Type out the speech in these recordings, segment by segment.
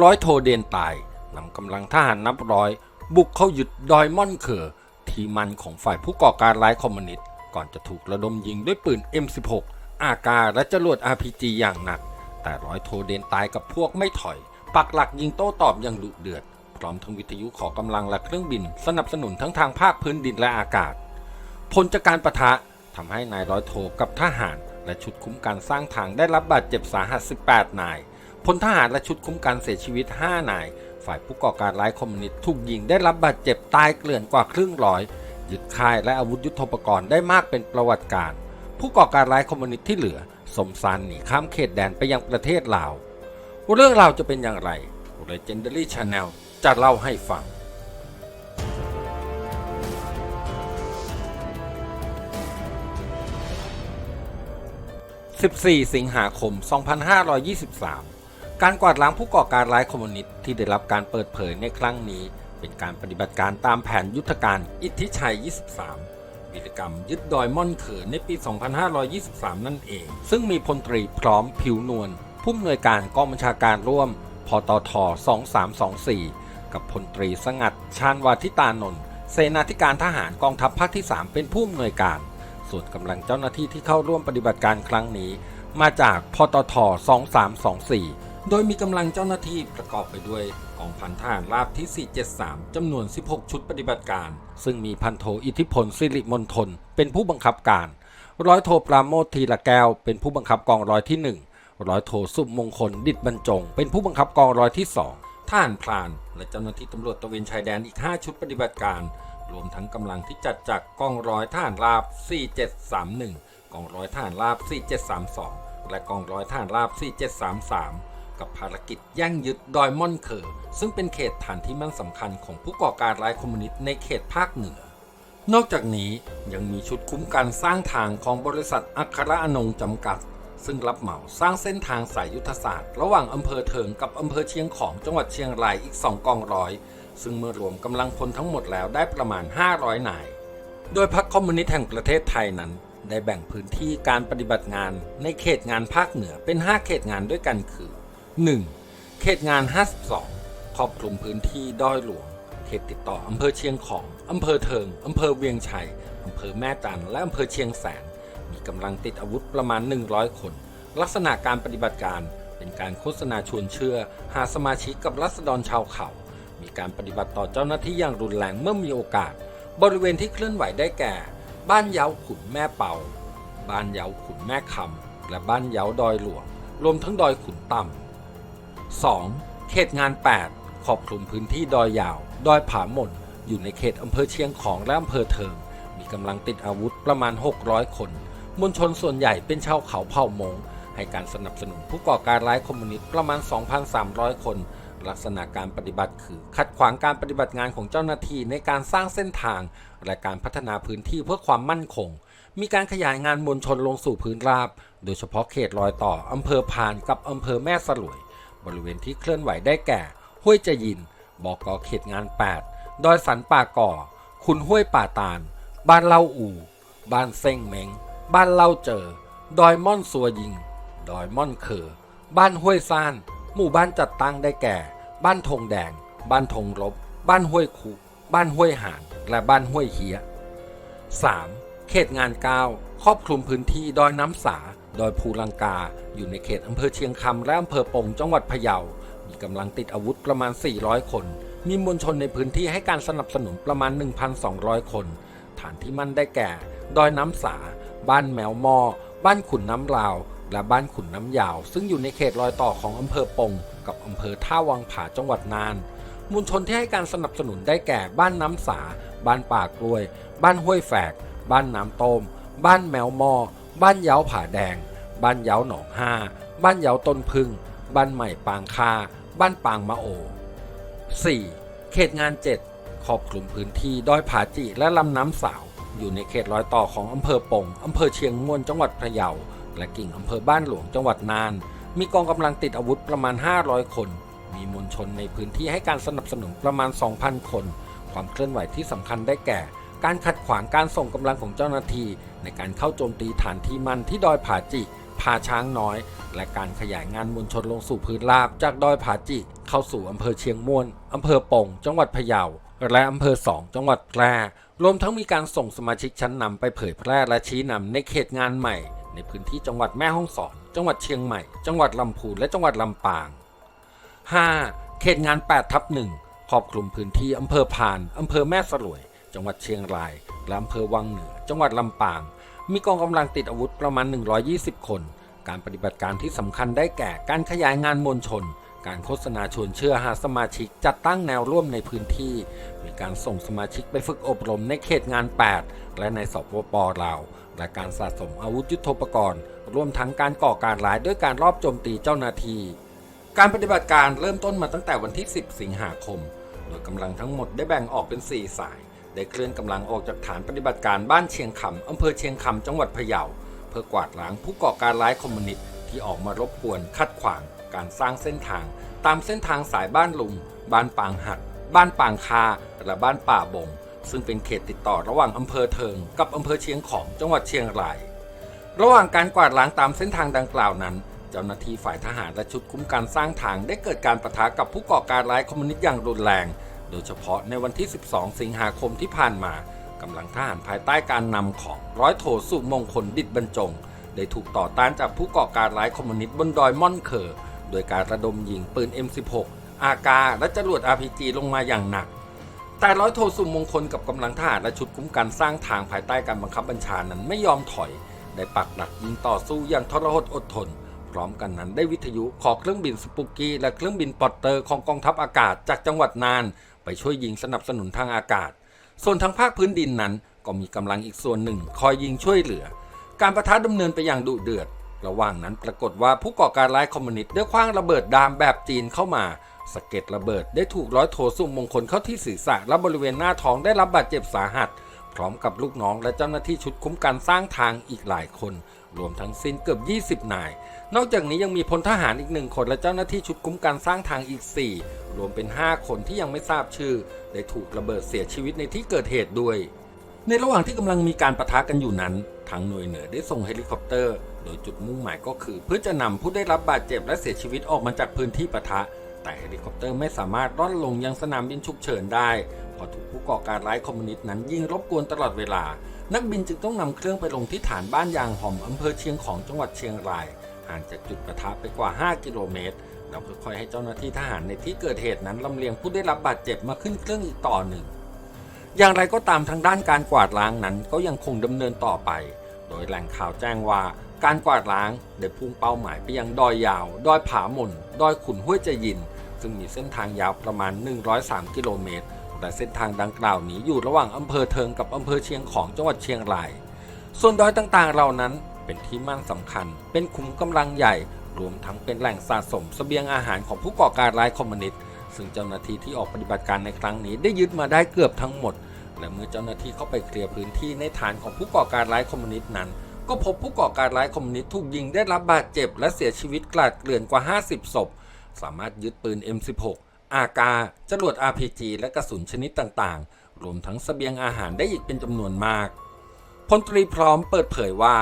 ร้อยโทเดนตายนำกำลังทหารนับร้อย บุกเข้ายึดดอยม่อนเขอที่มันของฝ่ายผู้ก่อการร้ายคอมมิวนิสต์ก่อนจะถูกระดมยิงด้วยปืน M16 อากาและจรวด RPG อย่างหนัก แต่ร้อยโทเดนตายกับพวกไม่ถอย ปักหลักยิงโต้ตอบอย่างดุเดือด พร้อมทั้งวิทยุขอกำลังและเครื่องบิน สนับสนุนทั้งทางภาคพื้นดินและอากาศ ผลจากการประทะทำให้นายร้อยโทกับทหาร และชุดคุ้มกันสร้างทางได้รับบาดเจ็บสาหัส 18 นาย พลทหารและชุดคุ้มกันเสียชีวิต 5 นาย ฝ่ายผู้ก่อการร้ายคอมมิวนิสต์ถูกยิงได้รับบาดเจ็บตายเกลื่อนกว่าครึ่งร้อย ยึดค่ายและอาวุธยุทโธปกรณ์ได้มากเป็นประวัติการ ผู้ก่อการร้ายคอมมิวนิสต์ที่เหลือ สมสารหนีข้ามเขตแดนไปยังประเทศลาว เรื่องราวจะเป็นอย่างไร Legendary Channel จะเล่าให้ฟัง14 สิงหาคม 2523 การกวาดล้างผู้ก่อการร้ายคอมมิวนิสต์ที่ได้รับการเปิดเผยในครั้งนี้ เป็นการปฏิบัติการตามแผนยุทธการอิทธิชัย 23 วิรกรรมยึดดอยม่อนเขินในปี 2523 นั่นเอง ซึ่งมีพลตรีพร้อมผิวนวลผู้อำนวยการกองบัญชาการร่วมพตท 2324 กับพลตรีสงัด ชาญวาทิตานนท์เสนาธิการทหารกองทัพภาคที่ 3 เป็นผู้อำนวยการ ส่วนกำลังเจ้าหน้าที่ที่เข้าร่วมปฏิบัติการครั้งนี้ มาจากพตท 2324 โดยมีกำลังเจ้าหน้าที่ประกอบไปด้วยกองพันทหารราบที่ 473 จำนวน 16 ชุดปฏิบัติการ ซึ่งมีพันโทอิทธิพลสิริมนทน เป็นผู้บังคับการ ร้อยโทปราโมททีละแก้ว เป็นผู้บังคับกองร้อยที่ 1 ร้อยโทสุมงคล ดิดบรรจง เป็นผู้บังคับกองร้อยที่ 2ทหารพราน และเจ้าหน้าที่ตำรวจตระเวนชายแดนอีก 5 ชุดปฏิบัติการ รวมทั้งกำลังที่จัดจากกองร้อยทหารราบ 4731 กองร้อยทหารราบ 4732 และกองร้อยทหารราบ 4733 กับภารกิจแย่งยึดดอยม่อนเคอซึ่งเป็นเขตฐานที่มั่นสำคัญของผู้ก่อการร้ายคอมมิวนิสต์ในเขตภาคเหนือ นอกจากนี้ยังมีชุดคุ้มกันสร้างทางของบริษัทอัคระอนงจำกัด ซึ่งรับเหมาสร้างเส้นทางสายยุทธศาสตร์ ระหว่างอำเภอเถิงกับอำเภอเชียงของจังหวัดเชียงรายอีก2กองร้อย ซึ่งเมื่อรวมกำลังพลทั้งหมดแล้วได้ประมาณ 500นาย โดยพรรคคอมมิวนิสต์แห่งประเทศไทยนั้นได้แบ่งพื้นที่การปฏิบัติงานในเขตงานภาคเหนือเป็น 5 เขตงานด้วยกันคือ 1. เขตงาน 52 ครอบคลุมพื้นที่ด้อยหลวง เขตติดต่ออำเภอเชียงของ อำเภอเทิง อำเภอเวียงชัย อำเภอแม่จันและอำเภอเชียงแสน มีกำลังติดอาวุธประมาณ 100 คน ลักษณะการปฏิบัติการเป็นการโฆษณาชวนเชื่อ หาสมาชิกกับรัษฎรชาวเขา มีการปฏิบัติต่อเจ้าหน้าที่อย่างรุนแรงเมื่อมีโอกาส บริเวณที่เคลื่อนไหวได้แก่ บ้านเยาขุนแม่เป่า บ้านเยาขุนแม่คำและบ้านเยาดอยหลวง รวมทั้งดอยขุนต่ำ 2. เขตงาน8ครอบคลุมพื้นที่ดอยยาว ดอยผาหม่นอยู่ในเขตอำเภอเชียงของและอำเภอเทิง มีกำลังติดอาวุธประมาณ 600 คนมวลชนส่วนใหญ่เป็นชาวเขาเผ่ามง ให้การสนับสนุนผู้ก่อการร้ายคอมมิวนิสต์ประมาณ 2,300 คน ลักษณะการปฏิบัติคือ ขัดขวางการปฏิบัติงานของเจ้าหน้าที่ในการสร้างเส้นทาง และการพัฒนาพื้นที่เพื่อความมั่นคง มีการขยายงานมวลชนลงสู่พื้นราบ โดยเฉพาะเขตรอยต่ออำเภอพานกับอำเภอแม่สลวย บริเวณที่เคลื่อนไหวได้แก่ ห้วยจะยิน บอกอเขตงาน 8 ดอยสันป่าก่อขุนห้วยป่าตาล บ้านเล่าอู่ บ้านเซ้งเมง บ้านเล่าเจอ ดอยม่อนสัวยิง ดอยม่อนเขอ บ้านห้วยซ่าน หมู่บ้านจัดตั้งได้แก่ บ้านธงแดง บ้านธงรบ บ้านห้วยคุบ้านห้วยหาน และบ้านห้วยเฮีย 3. เขตงาน 9 ครอบคลุมพื้นที่ดอยน้ำสา ดอยภูลังกา อยู่ในเขตอำเภอเชียงคำและอำเภอปงจังหวัดพะเยา มีกำลังติดอาวุธประมาณ 400 คน มีมวลชนในพื้นที่ให้การสนับสนุนประมาณ 1,200 คน ฐานที่มั่นได้แก่ ดอยน้ำสา บ้านแมวมอ บ้านขุนน้ำลาว และบ้านขุนน้ำยาว ซึ่งอยู่ในเขตรอยต่อของอำเภอปง กับอำเภอท่าวังผาจังหวัดน่านมวลชนที่ให้การสนับสนุนได้แก่ บ้านน้ำสา บ้านป่ากล้วย บ้านห้วยแฝก บ้านน้ำต้ม บ้านแมวมอ บ้านเย้าผาแดง บ้านเย้าหนองห้า บ้านเย้าต้นพึ่ง บ้านใหม่ปางคา บ้านปางมะโอ 4. เขตงาน 7 ครอบคลุมพื้นที่ดอยผาจิและลำน้ำสาว อยู่ในเขตรอยต่อของอำเภอปงอำเภอเชียงม่วนจังหวัดพะเยา และกิ่งอำเภอบ้านหลวงจังหวัดน่าน มีกองกำลังติดอาวุธประมาณ 500 คน มีมวลชนในพื้นที่ให้การสนับสนุนประมาณ 2,000 คน ความเคลื่อนไหวที่สำคัญได้แก่การขัดขวางการส่งกำลังของเจ้าหน้าที่ในการเข้าโจมตีฐานที่มั่นที่ดอยผาจิ ผาช้างน้อย และการขยายงานมวลชนลงสู่พื้นราบ จากดอยผาจิเข้าเข้าสู่อำเภอเชียงม่วนอำเภอปงจังหวัดพะเยาและอำเภอสองจังหวัดแพร่รวมทั้งมีการส่งสมาชิกชั้นนำไปเผยแพร่และชี้นำในเขตงานใหม่ ในพื้นที่จังหวัดแม่ฮ่องสอน จังหวัดเชียงใหม่ จังหวัดลำพูนและจังหวัดลำปาง 5. เขตงาน8ทับหนึ่งครอบคลุมพื้นที่อำเภอพานอำเภอแม่สลวย จังหวัดเชียงราย และอำเภอวังเหนือ จังหวัดลำปาง มีกองกำลังติดอาวุธประมาณ 120 คน การปฏิบัติการที่สำคัญได้แก่การขยายงานมวลชน การโฆษณาชวนเชื่อหาสมาชิกจัดตั้งแนวร่วมในพื้นที่ มีการส่งสมาชิกไปฝึกอบรมในเขตงาน 8 และในสปปลาว และการสะสมอาวุธยุทโธปกรณ์ รวมทั้งการก่อการร้ายด้วยการรอบโจมตีเจ้าหน้าที่ การปฏิบัติการเริ่มต้นมาตั้งแต่วันที่ 10 สิงหาคม โดยกำลังทั้งหมดได้แบ่งออกเป็น 4 สาย ได้เคลื่อนกำลังออกจากฐานปฏิบัติการบ้านเชียงคำอำเภอเชียงคำจังหวัดพะเยา เพื่อกวาดล้างผู้ก่อการร้ายคอมมิวนิสต์ที่ออกมารบกวนขัดขวาง การสร้างเส้นทาง ตามเส้นทางสายบ้านลุง บ้านปางหัด บ้านปางคา และบ้านป่าบง ซึ่งเป็นเขตติดต่อระหว่างอำเภอเทิง กับอำเภอเชียงของจังหวัดเชียงราย ระหว่างการกวาดล้างตามเส้นทางดังกล่าวนั้นเจ้าหน้าที่ฝ่ายทหารและชุดคุ้มกันสร้างทางได้เกิดการประทะกับผู้ก่อการร้ายคอมมิวนิสต์อย่างรุนแรง โดยเฉพาะในวันที่ 12 สิงหาคมที่ผ่านมากำลังทหารภายใต้การนำของร้อยโทสุมงคลดิดบรรจง ได้ถูกต่อต้านจากผู้ก่อการร้ายคอมมิวนิสต์บนดอยม่อนเคอร์โดยการระดมยิงปืน M16 อากาและจรวด RPG ลงมาอย่างหนัก แต่ร้อยโทสุมงคลกับกำลังทหารและชุดคุ้มกันสร้างทางภายใต้การบังคับบัญชานั้นไม่ยอมถอย ได้ปักหลักยิงต่อสู้อย่างทรหดอดทน พร้อมกันนั้นได้วิทยุขอเครื่องบินสปุกกี้และเครื่องบินปอตเตอร์ของกองทัพอากาศจากจังหวัดนาน ไปช่วยยิงสนับสนุนทางอากาศ ส่วนทางภาคพื้นดินนั้น ก็มีกำลังอีกส่วนหนึ่ง คอยยิงช่วยเหลือ การประทะดำเนินไปอย่างดุเดือด ระหว่างนั้นปรากฏว่าผู้ก่อการร้ายคอมมิวนิสต์ได้คว้างระเบิดดามแบบจีนเข้ามาสะเก็ดระเบิดได้ถูกร้อยโทสุมงคลเข้าที่ศีรษะและบริเวณหน้าท้องได้รับบาดเจ็บสาหัส พร้อมกับลูกน้องและเจ้าหน้าที่ชุดคุ้มกันสร้างทางอีกหลายคน รวมทั้งสิ้นเกือบ 20 นาย นอกจากนี้ยังมีพลทหารอีกหนึ่งคนและเจ้าหน้าที่ชุดคุ้มกันสร้างทางอีก 4 รวมเป็น 5 คนที่ยังไม่ทราบชื่อ ได้ถูกระเบิดเสียชีวิตในที่เกิดเหตุด้วย ในระหว่างที่กำลังมีการประทะกันอยู่นั้นทางหน่วยเหนือได้ส่งเฮลิคอปเตอร์ โดยจุดมุ่งหมายก็คือ เพื่อจะนำผู้ได้รับบาดเจ็บและเสียชีวิตออกมาจากพื้นที่ปะทะ แต่เฮลิคอปเตอร์ไม่สามารถร่อนลงยังสนามบินฉุกเฉินได้เพราะถูกผู้ก่อการร้ายคอมมิวนิสต์นั้นยิงรบกวนตลอดเวลา นักบินจึงต้องนำเครื่องไปลงที่ฐานบ้านยางหอมอำเภอเชียงของจังหวัดเชียงรายห่างจากจุดปะทะไปกว่า 5 กิโลเมตรแล้วค่อยๆให้เจ้าหน้าที่ทหารในที่เกิดเหตุนั้นลำเลียงผู้ได้รับบาดเจ็บมาขึ้นเครื่องอีกต่อหนึ่ง อย่างไรก็ตามทางด้านการกวาดล้างนั้นก็ยังคงดำเนินต่อไป โดยแหล่งข่าวแจ้งว่าการกวาดล้างได้พุ่งเป้าหมายไปยังดอยยาว ดอยผาหม่น ดอยขุนห้วยใจยิน ซึ่งมีเส้นทางยาวประมาณ 103 กิโลเมตร และเส้นทางดังกล่าวนี้อยู่ระหว่างอำเภอเทิงกับอำเภอเชียงของจังหวัดเชียงราย ส่วนดอยต่างๆ เหล่านั้นเป็นที่มั่นสำคัญ เป็นขุมกำลังใหญ่ รวมทั้งเป็นแหล่งสะสมเสบียงอาหารของผู้ก่อการร้ายคอมมิวนิสต์ ซึ่งเจ้าหน้าที่ที่ออกปฏิบัติการในครั้งนี้ได้ยึดมาได้เกือบทั้งหมด และเมื่อเจ้าหน้าที่เข้าไปเคลียร์พื้นที่ในฐานของผู้ก่อการร้ายคอมมิวนิสต์นั้น ก็พบผู้ก่อการร้ายคอมมิวนิสต์ถูกยิงได้รับบาดเจ็บ และเสียชีวิตกลาดเกลื่อนกว่า 50 ศพ สามารถยึดปืน M16 อากาจรวด RPG และกระสุนชนิดต่างๆ รวมทั้งเสบียงอาหารได้อีกเป็นจำนวนมากพลตรีพร้อมเปิดเผยว่า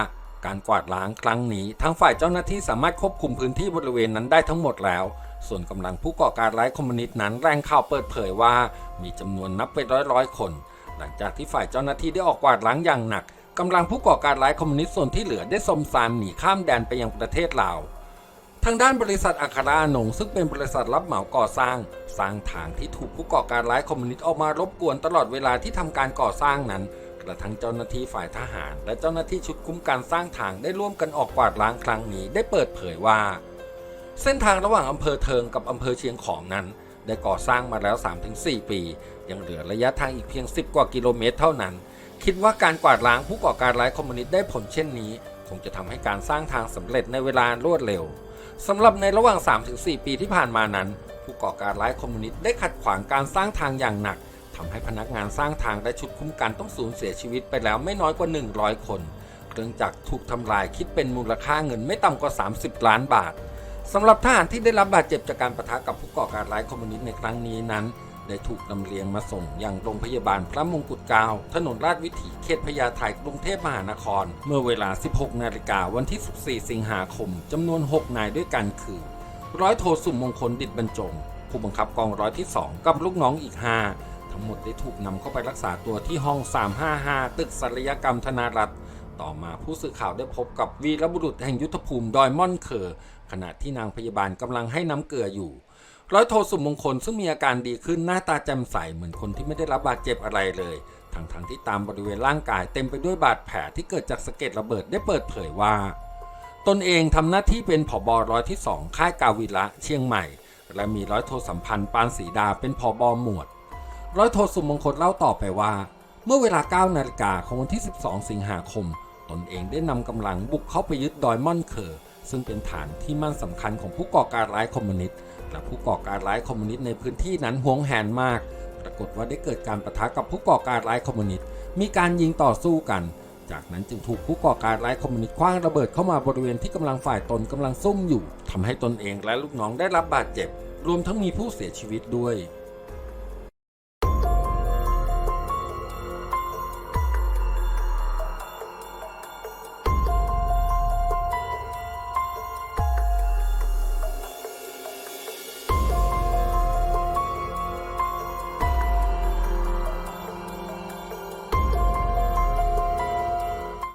การกวาดล้างครั้งนี้ทางฝ่ายเจ้าหน้าที่สามารถควบคุมพื้นที่บริเวณนั้นได้ทั้งหมดแล้ว ส่วนกำลังผู้ก่อการร้ายคอมมิวนิสต์นั้นแรงข่าวเปิดเผยว่ามีจำนวนนับเป็นร้อยร้อยๆคน หลังจากที่ฝ่ายเจ้าหน้าที่ได้ออกกวาดล้างอย่างหนักกำลังผู้ก่อการร้ายคอมมิวนิสต์ส่วนที่เหลือได้สมสารหนีข้ามแดนไปยังประเทศลาว ทางด้านบริษัทอัคราอนงซึ่งเป็นบริษัทรับเหมาก่อสร้าง สร้างทางที่ถูกผู้ก่อการร้ายคอมมิวนิสต์ออกมารบกวนตลอดเวลาที่ทำการก่อสร้างนั้น กระทั่งเจ้าหน้าที่ฝ่ายทหาร และเจ้าหน้าที่ชุดคุ้มกันสร้างทางได้ร่วมกันออกกวาดล้างครั้งนี้ได้เปิดเผยว่า เส้นทางระหว่างอำเภอเทิงกับอำเภอเชียงของนั้น ได้ก่อสร้างมาแล้ว 3-4 ปี ยังเหลือระยะทางอีกเพียง 10 กว่ากิโลเมตรเท่านั้น คิดว่าการกวาดล้างผู้ก่อการร้ายคอมมิวนิสต์ได้ผลเช่นนี้ คงจะทำให้การสร้างทางสำเร็จในเวลารวดเร็ว สำหรับในระหว่าง 3-4 ปีที่ผ่านมานั้น ผู้ก่อการร้ายคอมมิวนิสต์ได้ขัดขวางการสร้างทางอย่างหนักทำให้พนักงานสร้างทางและชุดคุ้มกันต้องสูญเสียชีวิตไปแล้วไม่น้อยกว่า 100 คนเครื่องจักรถูกทำลายคิดเป็นมูลค่าเงินไม่ต่ำกว่า 30 ล้านบาทสำหรับทหารที่ได้รับบาดเจ็บจากการประทะกับผู้ก่อการร้ายคอมมิวนิสต์ในครั้งนี้นั้น ได้ถูกนำเลียงมาส่งยังโรงพยาบาลพระมงกุฎเกล้าถนนราชวิถีเขตพญาไทกรุงเทพมหานคร เมื่อเวลา 16 นาฬิกาวันที่ 14 สิงหาคมจำนวน 6 นายด้วยกันคือ ร้อยโทสุมมงคลดิตบรรจง ผู้บังคับกองร้อยที่ 2 กับลูกน้องอีก 5 ทั้งหมดได้ถูกนำเข้าไปรักษาตัวที่ห้อง 355 ตึกศัลยกรรมธนารัตน์ต่อมาผู้สื่อข่าวได้พบกับวีรบุรุษแห่งยุทธภูมิดอยม่อนเคอร์ขณะที่นางพยาบาลกำลังให้น้ำเกลืออยู่ ร้อยโทสุมงคลซึ่งมีอาการดีขึ้นหน้าตาแจ่มใสเหมือนคนที่ไม่ได้รับบาดเจ็บอะไรเลย ทั้งๆทที่ตามบริเวณร่างกายเต็มไปด้วยบาดแผลที่เกิดจากสะเก็ดระเบิดได้เปิดเผยว่า ตนเองทำหน้าที่เป็นผอบอร้อยที่2ค่ายกาวิระเชียงใหม่ และมีร้อยโทสัมพันธ์ปานศรีดาเป็นผอบอหมวด ร้อยโทสุมงคลเล่าต่อไปว่า เมื่อเวลา9นาฬิกาของวันที่ 12 สิงหาคม ตนเองได้นำกำลังบุกเข้าไปยึดดอยม่อนเคอร์ซึ่งเป็นฐานที่มั่นสำคัญของผู้ก่อการร้ายคอมมิวนิสต์ และผู้ก่อการร้ายคอมมิวนิสต์ในพื้นที่นั้นหวงแหนมาก ปรากฏว่าได้เกิดการประทะกับผู้ก่อการร้ายคอมมิวนิสต์ มีการยิงต่อสู้กัน จากนั้นจึงถูกผู้ก่อการร้ายคอมมิวนิสต์คว้างระเบิดเข้ามาบริเวณที่กำลังฝ่ายตนกำลังซุ่มอยู่ทำให้ตนเองและลูกน้องได้รับบาดเจ็บ รวมทั้งมีผู้เสียชีวิตด้วย